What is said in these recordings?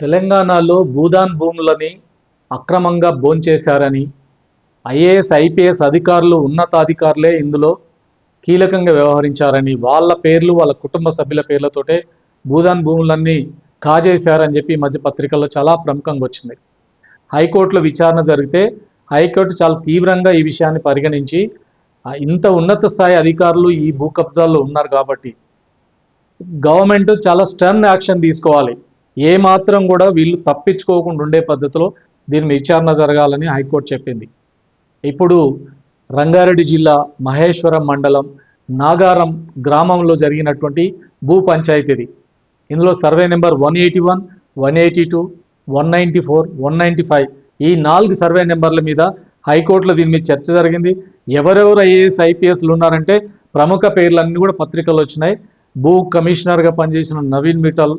తెలంగాణలో భూదాన్ భూములని అక్రమంగా భోంచేశారని IAS IPS అధికారులు ఉన్నతాధికారులే ఇందులో కీలకంగా వ్యవహరించారని వాళ్ళ పేర్లు వాళ్ళ కుటుంబ సభ్యుల పేర్లతోటే భూదాన్ భూములన్నీ కాజేశారని చెప్పి మధ్య పత్రికల్లో చాలా ప్రముఖంగా వచ్చింది. హైకోర్టులో విచారణ జరిగితే హైకోర్టు చాలా తీవ్రంగా ఈ విషయాన్ని పరిగణించి ఇంత ఉన్నత స్థాయి అధికారులు ఈ భూ కబ్జాల్లో ఉన్నారు కాబట్టి గవర్నమెంట్ చాలా స్టర్న్ యాక్షన్ తీసుకోవాలి. ఏ మాత్రం కూడా వీళ్ళు తప్పించుకోకుండా ఉండే పద్ధతిలో దీని విచారణ జరగాలని హైకోర్టు చెప్పింది. ఇప్పుడు రంగారెడ్డి జిల్లా మహేశ్వరం మండలం నాగారం గ్రామంలో జరిగినటువంటి భూ పంచాయతీది. ఇందులో survey number one eighty one one eighty two one ninety four one ninety five ఈ నాలుగు సర్వే నెంబర్ల మీద హైకోర్టులో దీని మీద చర్చ జరిగింది. ఎవరెవరు ఐఏఎస్ ఐపీఎస్లు ఉన్నారంటే ప్రముఖ పేర్లన్నీ కూడా పత్రికలు వచ్చినాయి. భూ కమిషనర్గా పనిచేసిన నవీన్ మిఠల్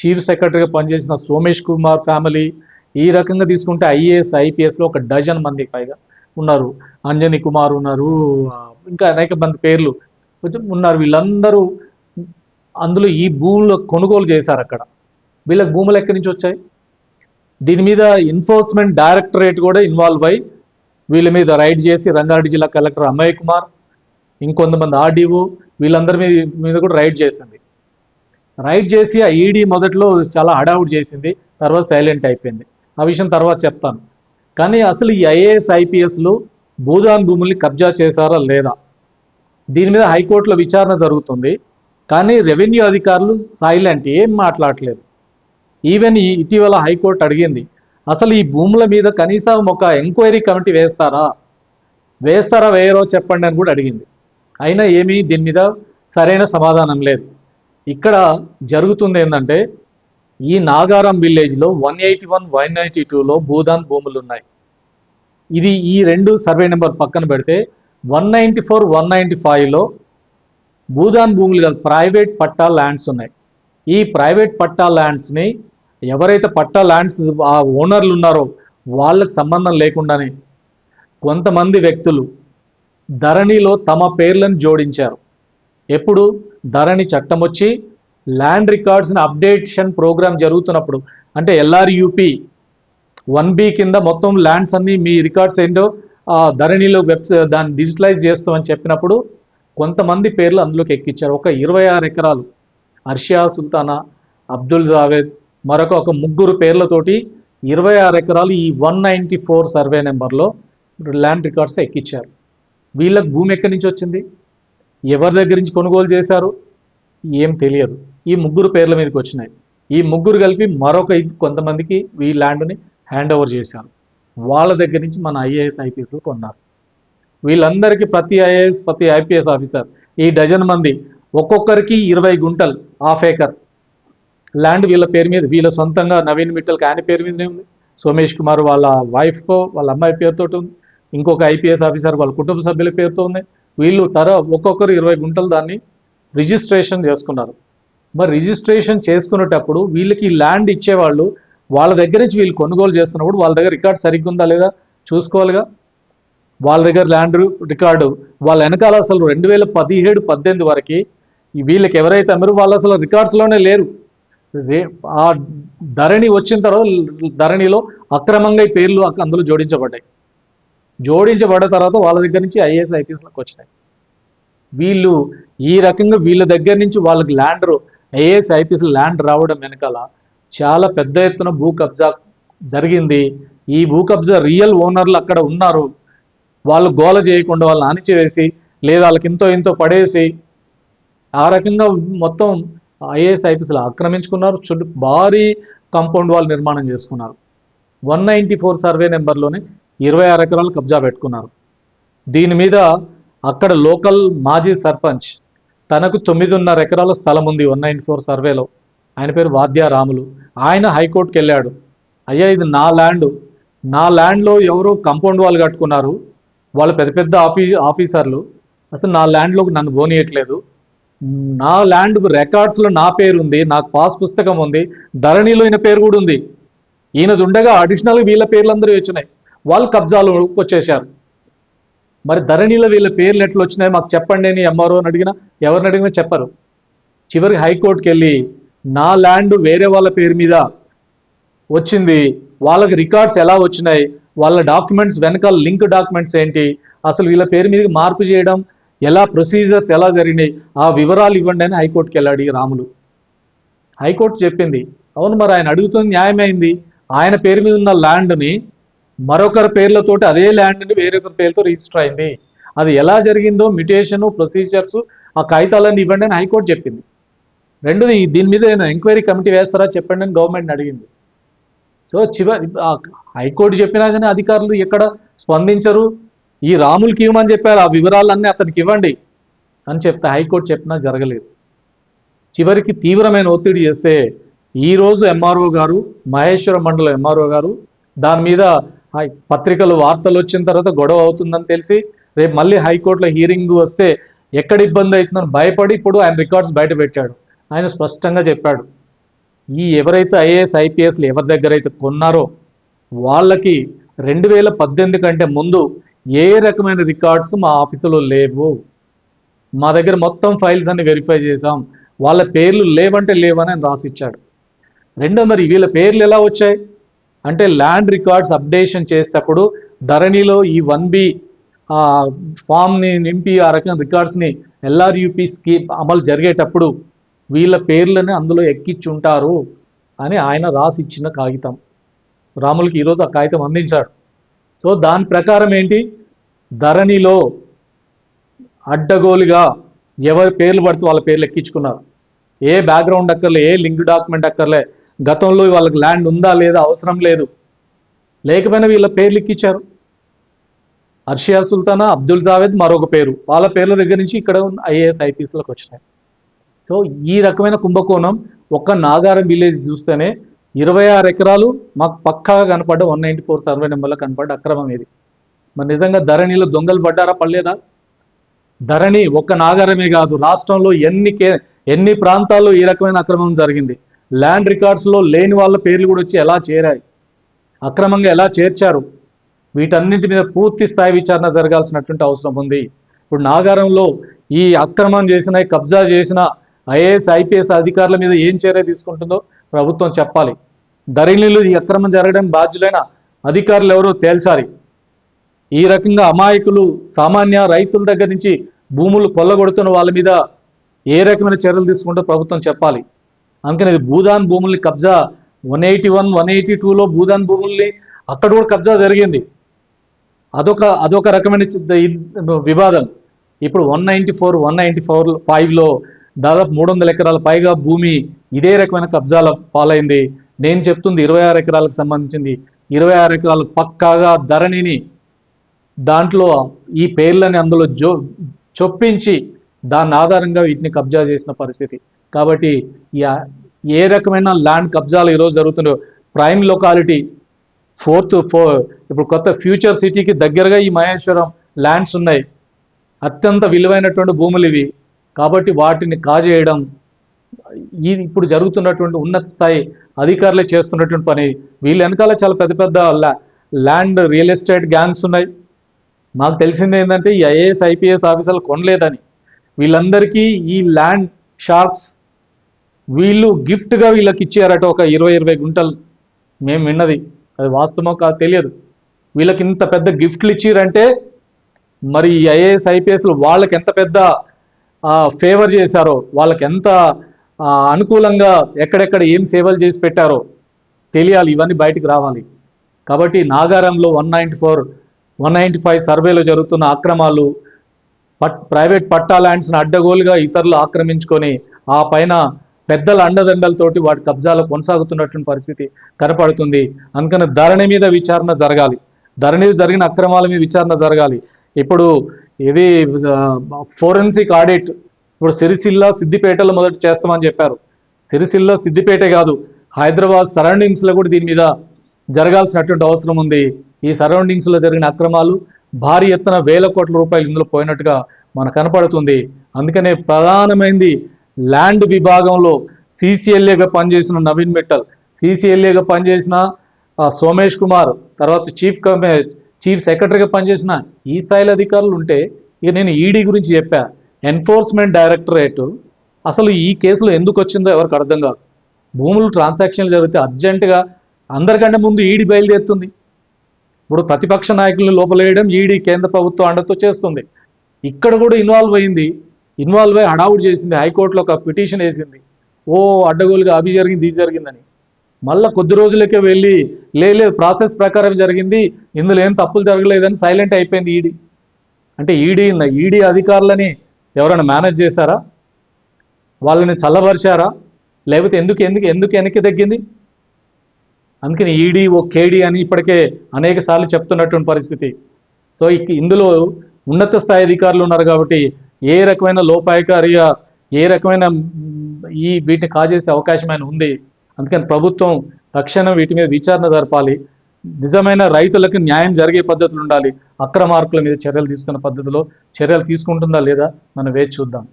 చీఫ్ సెక్రటరీగా పనిచేసిన సోమేష్ కుమార్ ఫ్యామిలీ ఈ రకంగా తీసుకుంటే ఐఏఎస్ ఐపీఎస్లో ఒక డజన్ మందికి పైగా ఉన్నారు. అంజని కుమార్ ఉన్నారు ఇంకా అనేక మంది పేర్లు కొంచెం ఉన్నారు. వీళ్ళందరూ అందులో ఈ భూములు కొనుగోలు చేశారు అక్కడ. వీళ్ళకి భూములు ఎక్కడి నుంచి వచ్చాయి? దీని మీద ఎన్ఫోర్స్మెంట్ డైరెక్టరేట్ కూడా ఇన్వాల్వ్ అయి వీళ్ళ మీద రైడ్ చేసి రంగారెడ్డి జిల్లా కలెక్టర్ అమయ్ కుమార్ ఇంకొంతమంది ఆర్డీఓ వీళ్ళందరి మీద మీద కూడా రైడ్ చేసింది. రైడ్ చేసి ఆ ఈడీ మొదట్లో చాలా హడావుడ్ చేసింది తర్వాత సైలెంట్ అయిపోయింది. ఆ విషయం తర్వాత చెప్తాను. కానీ అసలు ఈ ఐఏఎస్ ఐపీఎస్లు భూదాన్ భూముల్ని కబ్జా చేశారా లేదా? దీని మీద హైకోర్టులో విచారణ జరుగుతుంది. కానీ రెవెన్యూ అధికారులు సైలెంట్ ఏం మాట్లాడట్లేదు. ఈవెన్ ఈ ఇటీవల హైకోర్టు అడిగింది అసలు ఈ భూముల మీద కనీసం ఒక ఎంక్వైరీ కమిటీ వేస్తారా? వేస్తారా వేయరో చెప్పండి అని కూడా అడిగింది. అయినా ఏమీ దీని మీద సరైన సమాధానం లేదు. ఇక్కడ జరుగుతుంది ఏంటంటే ఈ నాగారం విలేజ్లో one eighty one one ninety టూలో భూదాన్ భూములు ఉన్నాయి ఇది ఈ రెండు సర్వే నెంబర్ పక్కన పెడితే one ninety four one ninety ఫైవ్లో భూదాన్ భూములు కాదు ప్రైవేట్ పట్టా ల్యాండ్స్ ఉన్నాయి. ఈ ప్రైవేట్ పట్టా ల్యాండ్స్ని ఎవరైతే పట్టా ల్యాండ్స్ ఆ ఓనర్లు ఉన్నారో వాళ్ళకి సంబంధం లేకుండానే కొంతమంది వ్యక్తులు ధరణిలో తమ పేర్లను జోడించారు. ఎప్పుడు ధరణి చట్టం వచ్చి ల్యాండ్ రికార్డ్స్ని అప్డేషన్ ప్రోగ్రామ్ జరుగుతున్నప్పుడు అంటే ఎల్ఆర్యూపీ వన్ బి కింద మొత్తం ల్యాండ్స్ అన్నీ మీ రికార్డ్స్ ఏంటో ఆ ధరణిలో వెబ్స్ దాన్ని డిజిటలైజ్ చేస్తామని చెప్పినప్పుడు కొంతమంది పేర్లు అందులోకి ఎక్కించారు ఒక ఇరవై ఆరు ఎకరాలు అర్షియా సుల్తానా అబ్దుల్ జావేద్ మరొక ఒక ముగ్గురు పేర్లతోటి ఇరవై ఆరు ఎకరాలు ఈ వన్ నైంటీ ఫోర్ సర్వే నెంబర్లో ల్యాండ్ రికార్డ్స్ ఎక్కించారు వీళ్ళకి భూమి ఎక్కడి నుంచి వచ్చింది? ఎవరి దగ్గర నుంచి కొనుగోలు చేశారు? ఏం తెలియదు. ఈ ముగ్గురు పేర్ల మీదకి వచ్చినాయి. ఈ ముగ్గురు కలిపి మరొక కొంతమందికి ఈ ల్యాండ్ని హ్యాండ్ ఓవర్ చేశారు. వాళ్ళ దగ్గర నుంచి మన ఐఏఎస్ ఐపీఎస్లు కొన్నారు. వీళ్ళందరికీ ప్రతి ఐఏఎస్ ప్రతి ఐపీఎస్ ఆఫీసర్ ఈ డజన్ మంది ఒక్కొక్కరికి ఇరవై గుంటలు హాఫ్ ఏకర్ ల్యాండ్ వీళ్ళ పేరు మీద వీళ్ళ సొంతంగా నవీన్ మిట్టల్కి ఆయన పేరు మీదనే ఉంది. సోమేష్ కుమార్ వాళ్ళ వైఫ్కో వాళ్ళ అమ్మాయి పేరుతో ఉంది. ఇంకొక ఐపీఎస్ ఆఫీసర్ వాళ్ళ కుటుంబ సభ్యుల పేరుతో ఉంది. వీళ్ళు తర ఒక్కొక్కరు ఇరవై గుంటలు దాన్ని రిజిస్ట్రేషన్ చేసుకున్నారు. మరి రిజిస్ట్రేషన్ చేసుకునేటప్పుడు వీళ్ళకి ల్యాండ్ ఇచ్చేవాళ్ళు వాళ్ళ దగ్గర నుంచి వీళ్ళు కొనుగోలు చేస్తున్నప్పుడు వాళ్ళ దగ్గర రికార్డ్ సరిగ్గా ఉందా లేదా చూసుకోవాలిగా? వాళ్ళ దగ్గర ల్యాండ్ రికార్డు వాళ్ళ వెనకాల అసలు రెండు వేల పదిహేడు పద్దెనిమిది వరకు వీళ్ళకి ఎవరైతే అమ్మారో వాళ్ళు అసలు రికార్డ్స్లోనే లేరు. ఆ ధరణి వచ్చిన తర్వాత ధరణిలో అక్రమంగా ఈ పేర్లు అందులో జోడించబడ్డాయి. జోడించబడ్డ తర్వాత వాళ్ళ దగ్గర నుంచి ఐఏఎస్ ఐపీఎస్లకు వచ్చినాయి. వీళ్ళు ఈ రకంగా వీళ్ళ దగ్గర నుంచి వాళ్ళకి ల్యాండ్ ఐఏఎస్ ఐపీఎస్ ల్యాండ్ రావడం వెనకాల చాలా పెద్ద ఎత్తున భూ కబ్జా జరిగింది. ఈ భూ కబ్జా రియల్ ఓనర్లు అక్కడ ఉన్నారు. వాళ్ళు గోల చేయకుండా వాళ్ళని అణిచివేసి లేదా వాళ్ళకి ఇంతో ఇంతో పడేసి ఆ రకంగా మొత్తం ఐఏఎస్ ఐపీఎస్లు ఆక్రమించుకున్నారు. చుట్టూ భారీ కాంపౌండ్ వాల్ నిర్మాణం చేసుకున్నారు. వన్ నైంటీ ఫోర్ సర్వే నెంబర్లోనే ఇరవై ఆరు ఎకరాలు కబ్జా పెట్టుకున్నారు. దీని మీద అక్కడ లోకల్ మాజీ సర్పంచ్ తనకు తొమ్మిదిన్నర ఎకరాల స్థలం ఉంది వన్ నైంటీ ఫోర్ సర్వేలో. ఆయన పేరు వాద్యారాములు ఆయన హైకోర్టుకి వెళ్ళాడు. అయ్యా ఇది నా ల్యాండ్. నా ల్యాండ్లో ఎవరో కంపౌండ్ వాళ్ళు కట్టుకున్నారు. వాళ్ళు పెద్ద పెద్ద ఆఫీ ఆఫీసర్లు. అసలు నా ల్యాండ్లోకి నన్ను పోనీయట్లేదు. నా ల్యాండ్ రికార్డ్స్లో నా పేరు ఉంది నాకు పాస్ పుస్తకం ఉంది ధరణిలో ఈయన పేరు కూడా ఉంది. ఈయనది ఉండగా అడిషనల్గా వీళ్ళ పేర్లందరూ వచ్చినాయి. వాళ్ళు కబ్జాలు వచ్చేసారు మరి ధరణిలో వీళ్ళ పేర్లు ఎట్లా వచ్చినాయి? మాకు చెప్పండి అని ఎంఆర్ఓ అని అడిగినా ఎవరిని అడిగినా చెప్పరు. చివరికి హైకోర్టుకి వెళ్ళి నా ల్యాండ్ వేరే వాళ్ళ పేరు మీద వచ్చింది. వాళ్ళకి రికార్డ్స్ ఎలా వచ్చినాయి? వాళ్ళ డాక్యుమెంట్స్ వెనకాల లింక్ డాక్యుమెంట్స్ ఏంటి? అసలు వీళ్ళ పేరు మీద మార్పు చేయడం ఎలా ప్రొసీజర్స్ ఎలా జరిగినాయి? ఆ వివరాలు ఇవ్వండి అని హైకోర్టుకి వెళ్ళాడు ఈ రాములు. హైకోర్టు చెప్పింది అవును మరి ఆయన అడుగుతుంది న్యాయమైంది ఆయన పేరు మీద ఉన్న ల్యాండ్ని మరొకరి పేర్లతోటి అదే ల్యాండ్ని వేరొకరి పేరుతో రిజిస్టర్ అయింది. అది ఎలా జరిగిందో మిటేషను ప్రొసీజర్స్ ఆ కాగితాలన్నీ ఇవ్వండి అని హైకోర్టు చెప్పింది. రెండుది దీని మీద నేను ఎంక్వైరీ కమిటీ వేస్తారా చెప్పండి అని గవర్నమెంట్ అడిగింది. సో చివరి హైకోర్టు చెప్పినా కానీ అధికారులు ఎక్కడ స్పందించరు. ఈ రాములకి ఇవ్వమని చెప్పారు ఆ వివరాలన్నీ అతనికి ఇవ్వండి అని చెప్తే హైకోర్టు చెప్పినా జరగలేదు. చివరికి తీవ్రమైన ఒత్తిడి చేస్తే ఈరోజు ఎంఆర్ఓ గారు మహేశ్వరం మండలం ఎంఆర్ఓ గారు దాని మీద పత్రికలు వార్తలు వచ్చిన తర్వాత గొడవ అవుతుందని తెలిసి రేపు మళ్ళీ హైకోర్టులో హీరింగ్ వస్తే ఎక్కడ ఇబ్బంది అవుతుందని భయపడి ఇప్పుడు ఆయన రికార్డ్స్ బయట పెట్టాడు. ఆయన స్పష్టంగా చెప్పాడు. ఈ ఎవరైతే ఐఏఎస్ ఐపీఎస్లు ఎవరి దగ్గర అయితే కొన్నారో వాళ్ళకి రెండు వేల పద్దెనిమిది కంటే ముందు ఏ రకమైన రికార్డ్స్ మా ఆఫీసులో లేవు. మా దగ్గర మొత్తం ఫైల్స్ అన్ని వెరిఫై చేసాం వాళ్ళ పేర్లు లేవంటే లేవని రాసిచ్చాడు. రెండో మరి వీళ్ళ పేర్లు ఎలా వచ్చాయి? అంటే ల్యాండ్ రికార్డ్స్ అప్డేషన్ చేసేటప్పుడు ధరణిలో ఈ వన్ బి ఫామ్ని నింపి ఆ రకం రికార్డ్స్ని ఎల్ఆర్యుపి స్కీమ్ అమలు జరిగేటప్పుడు వీళ్ళ పేర్లను అందులో ఎక్కించుంటారు అని ఆయన రాసి ఇచ్చిన కాగితం. రాములకి ఈరోజు ఆ కాగితం అందించాడు. సో దాని ప్రకారం ఏంటి? ధరణిలో అడ్డగోలుగా ఎవరి పేర్లు పడితే వాళ్ళ పేర్లు ఎక్కించుకున్నారు. ఏ బ్యాక్గ్రౌండ్ అక్కర్లే ఏ లింక్ డాక్యుమెంట్ అక్కర్లే గతంలో వాళ్ళకి ల్యాండ్ ఉందా లేదా అవసరం లేదు. లేకపోయినా వీళ్ళ పేర్లు ఎక్కించారు అర్షియా సుల్తానా అబ్దుల్ జావేద్ మరొక పేరు. వాళ్ళ పేర్ల దగ్గర నుంచి ఇక్కడ ఐఏఎస్ ఐపీఎస్లకు వచ్చినాయి. సో ఈ రకమైన కుంభకోణం ఒక్క నాగారం విలేజ్ చూస్తేనే ఇరవై ఆరు ఎకరాలు మాకు పక్కాగా కనపడ్డ వన్ నైంటీ ఫోర్ సర్వే నెంబర్లో కనపడ్డ అక్రమం ఇది. మరి నిజంగా ధరణిలో దొంగలు పడ్డారా పడలేదా? ధరణి ఒక్క నాగారమే కాదు రాష్ట్రంలో ఎన్ని కే ఎన్ని ప్రాంతాల్లో ఈ రకమైన అక్రమం జరిగింది? ల్యాండ్ రికార్డ్స్లో లేని వాళ్ళ పేర్లు కూడా వచ్చి ఎలా చేరాయి? అక్రమంగా ఎలా చేర్చారు? వీటన్నిటి మీద పూర్తి స్థాయి విచారణ జరగాల్సినటువంటి అవసరం ఉంది. ఇప్పుడు నాగారంలో ఈ అక్రమం చేసిన కబ్జా చేసిన ఐఏఎస్ ఐపీఎస్ అధికారుల మీద ఏం చర్య తీసుకుంటుందో ప్రభుత్వం చెప్పాలి. ధరణిలో ఈ అక్రమం జరగడం బాధ్యులైన అధికారులు ఎవరో తేల్చాలి. ఈ రకంగా అమాయకులు సామాన్య రైతుల దగ్గర నుంచి భూములు కొల్లగొడుతున్న వాళ్ళ మీద ఏ రకమైన చర్యలు తీసుకుంటూ ప్రభుత్వం చెప్పాలి. అందుకని ఇది భూదాన్ భూముల్ని కబ్జా one eighty one one eighty టూలో భూదాన్ భూముల్ని అక్కడ కూడా కబ్జా జరిగింది. అదొక అదొక రకమైన వివాదం. ఇప్పుడు one ninety four one ninety four ఫైవ్లో దాదాపు మూడు వందల ఎకరాల పైగా భూమి ఇదే రకమైన కబ్జాల పాలైంది. నేను చెప్తుంది ఇరవై ఆరు ఎకరాలకు సంబంధించింది. ఇరవై ఆరు ఎకరాలు పక్కాగా ధరణిని దాంట్లో ఈ పేర్లని అందులో జో చొప్పించి దాని ఆధారంగా వీటిని కబ్జా చేసిన పరిస్థితి. కాబట్టి యా- ఏ రకమైన ల్యాండ్ కబ్జాలు ఈరోజు జరుగుతుందో ప్రైమ్ లొకాలిటీ ఫోర్త్ ఫో ఇప్పుడు కొత్త ఫ్యూచర్ సిటీకి దగ్గరగా ఈ మహేశ్వరం ల్యాండ్స్ ఉన్నాయి. అత్యంత విలువైనటువంటి భూములు ఇవి. కాబట్టి వాటిని కాజేయడం ఈ ఇప్పుడు జరుగుతున్నటువంటి ఉన్నత స్థాయి అధికారులే చేస్తున్నటువంటి పని. వీళ్ళ వెనకాల చాలా పెద్ద పెద్ద ల్యాండ్ రియల్ ఎస్టేట్ గ్యాంగ్స్ ఉన్నాయి. మాకు తెలిసింది ఏంటంటే ఈ ఐఏఎస్ ఐపీఎస్ ఆఫీసర్లు కొనలేదని. వీళ్ళందరికీ ఈ ల్యాండ్ షార్క్స్ వీళ్ళు గిఫ్ట్గా వీళ్ళకి ఇచ్చారట ఒక ఇరవై ఇరవై గుంటలు. మేము విన్నది. అది వాస్తవమో కాదు తెలియదు. వీళ్ళకి ఇంత పెద్ద గిఫ్ట్లు ఇచ్చారంటే మరి ఐఏఎస్ ఐపీఎస్లు వాళ్ళకి ఎంత పెద్ద ఫేవర్ చేశారో వాళ్ళకి ఎంత అనుకూలంగా ఎక్కడెక్కడ ఏం సేవలు చేసి పెట్టారో తెలియాలి. ఇవన్నీ బయటికి రావాలి. కాబట్టి నాగారంలో one ninety four one ninety five సర్వేలో జరుగుతున్న అక్రమాలు పట్ ప్రైవేట్ పట్టా ల్యాండ్స్ని అడ్డగోలుగా ఇతరులు ఆక్రమించుకొని ఆ పైన పెద్దల అండదండలతోటి వాటి కబ్జాలో కొనసాగుతున్నటువంటి పరిస్థితి కనపడుతుంది. అందుకని ధరణి మీద విచారణ జరగాలి. ధరణి మీద జరిగిన అక్రమాల మీద విచారణ జరగాలి. ఇప్పుడు ఇది ఫోరెన్సిక్ ఆడిట్. ఇప్పుడు సిరిసిల్ల సిద్దిపేటలో మొదట చేస్తామని చెప్పారు. సిరిసిల్ల సిద్దిపేటే కాదు. హైదరాబాద్ సరౌండింగ్స్లో కూడా దీని మీద జరగాల్సినటువంటి అవసరం ఉంది. ఈ సరౌండింగ్స్లో జరిగిన అక్రమాలు భారీ ఎత్తున వేల కోట్ల రూపాయలు ఇందులో పోయినట్టుగా మనకు కనపడుతుంది. అందుకనే ప్రధానమైనది ల్యాండ్ విభాగంలో సీసీఎల్ఏగా పనిచేసిన నవీన్ మిట్టల్ సీసీఎల్ఏగా పనిచేసిన సోమేష్ కుమార్ తర్వాత చీఫ్ కమి చీఫ్ సెక్రటరీగా పనిచేసిన ఈ స్థాయిలో అధికారులు ఉంటే ఇక నేను ఈడీ గురించి చెప్పా. ఎన్ఫోర్స్మెంట్ డైరెక్టరేట్ అసలు ఈ కేసులో ఎందుకు వచ్చిందో ఎవరికి అర్థం కాదు. భూములు ట్రాన్సాక్షన్లు జరిగితే అర్జెంటుగా అందరికంటే ముందు ఈడీ బయలుదేరుతుంది. ఇప్పుడు ప్రతిపక్ష నాయకులను లోపలేయడం ఈడీ కేంద్ర ప్రభుత్వం అండతో చేస్తుంది. ఇక్కడ కూడా ఇన్వాల్వ్ అయింది ఇన్వాల్వ్ అయ్యి హడావుడి చేసింది హైకోర్టులో ఒక పిటిషన్ వేసింది. ఓ అడ్డగోలుగా అవి జరిగింది ఇది జరిగిందని. మళ్ళీ కొద్ది రోజులకే వెళ్ళి లేదు ప్రాసెస్ ప్రకారం జరిగింది ఇందులో ఏం తప్పులు జరగలేదని సైలెంట్ అయిపోయింది ఈడీ. అంటే ఈడీ ఈడీ అధికారులని ఎవరైనా మేనేజ్ చేశారా? వాళ్ళని చల్లబరిచారా? లేకపోతే ఎందుకు ఎందుకు ఎందుకు వెనక్కి తగ్గింది? అందుకని ఈడీ ఓ కేడీ అని ఇప్పటికే అనేక సార్లు చెప్తున్నటువంటి పరిస్థితి. సో ఇందులో ఉన్నత స్థాయి అధికారులు ఉన్నారు కాబట్టి ఏ రకమైన లోపాయకారిగా ఏ రకమైన ఈ వీటిని కాజేసే అవకాశమైన ఉంది? అందుకని ప్రభుత్వం తక్షణం వీటి మీద విచారణ జరపాలి. నిజమైన రైతులకు న్యాయం జరిగే పద్ధతులు ఉండాలి. అక్రమార్కుల మీద చర్యలు తీసుకున్న పద్ధతిలో చర్యలు తీసుకుంటుందా లేదా? మనం వేచి చూద్దాం.